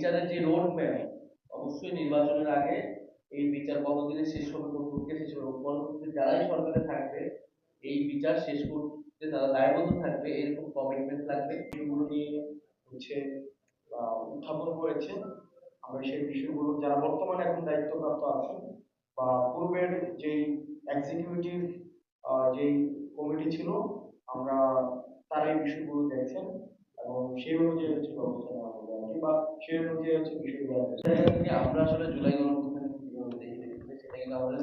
বিচারের যে road map অবশ্যই নির্বাচনের আগে এই বিচার কতদিনে শেষ হবে, কোন প্রক্রিয়া শেষ হবে পরবর্তীতে যারাই সরকারে থাকবে, এই বিচার শেষ করতে তারা দায়বদ্ধ থাকবে, এরকম কমিটমেন্ট লাগবে। বিষয়গুলো নিয়ে হচ্ছে উত্থাপন করেছেন আমরা সেই বিষয়গুলো যারা বর্তমানে এখন দায়িত্বপ্রাপ্ত আছেন, বা পূর্বের যেই এক্সিকিউটিভ যেই কমিটি ছিল, আমরা তারা এই বিষয়গুলো দেখছেন, এবং সেই অনুযায়ী হচ্ছে ব্যবস্থা নেওয়া হবে। আর কি সেই অনুযায়ী হচ্ছে হবে। আমরা আসলে। আসলে আমরা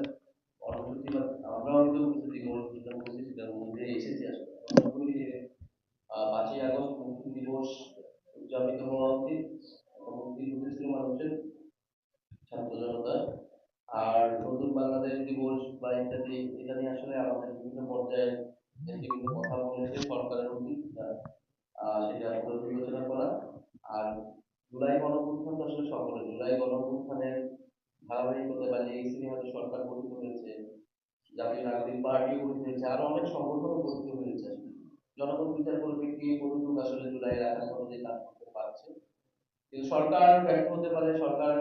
আহ, পাঁচই আর নতুন বাংলাদেশ দিবস বা ইত্যাদি এটা নিয়ে আসলে আমাদের বিভিন্ন পর্যায়ে বিভিন্ন কথা বলেছে সরকারের উচিত সেটা পর্যালোচনা করা। আর জুলাই গণঅভ্যুত্থান তো আসলে সকলে জুলাই গণঅভ্যুত্থানের ধারাবাহিকতা বা লেগেসি হয়তো সরকার গঠিত হয়েছে, জাতীয় নাগরিক পার্টি গঠিত হয়েছে, আরও অনেক সংগঠনও গঠিত হয়েছে জনগণ বিচার করবে কে কতটুকু আসলে জুলাই রাখার অনুযায়ী কাজ করতে পারছে। কিন্তু সরকার ব্যর্থ হতে পারে, সরকার,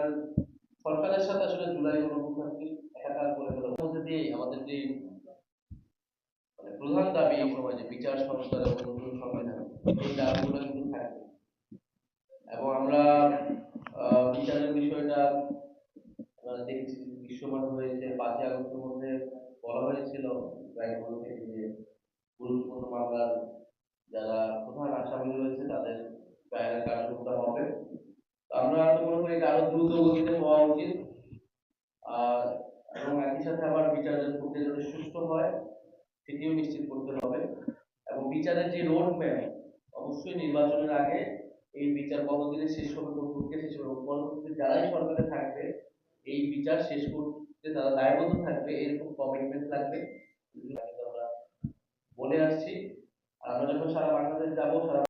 সরকারের সাথে আসলে জুলাই গণঅভ্যুত্থানকে একাকার করে ফেলা মধ্যে দিয়ে আমাদের যে মানে প্রধান দাবি এই সময় যে বিচার সংস্কার এবং নতুন সংবিধান, এই দাবিগুলো এবং আমরা বিচারের বিষয়টা দেখেছি যে দৃশ্যমান হয়েছে পাঁচই আগস্টের মধ্যে বলা হয়েছিল ব্যাংকগুলো থেকে যে গুরুত্বপূর্ণ মামলার যারা প্রধান আসামি রয়েছে, তাদের ট্রায়ালের কার্যক্রমটা হবে। আমরা তো মনে করি আরও দ্রুত গতিতে হওয়া উচিত। আর, এবং একই সাথে আবার বিচারের প্রক্রিয়া যাতে সুস্থ হয়, সেটিও নিশ্চিত করতে হবে। এবং বিচারের যে রোড ম্যাপ অবশ্যই নির্বাচনের আগে এই বিচার কতদিনে শেষ হবে, কোন পক্ষে শেষ হবে পরবর্তীতে যারাই সরকারে থাকবে, এই বিচার শেষ করতে তারা দায়বদ্ধ থাকবে, এরকম কমিটমেন্ট তো আমরা বলে আসছি আমরা যখন সারা বাংলাদেশ যাব, সারা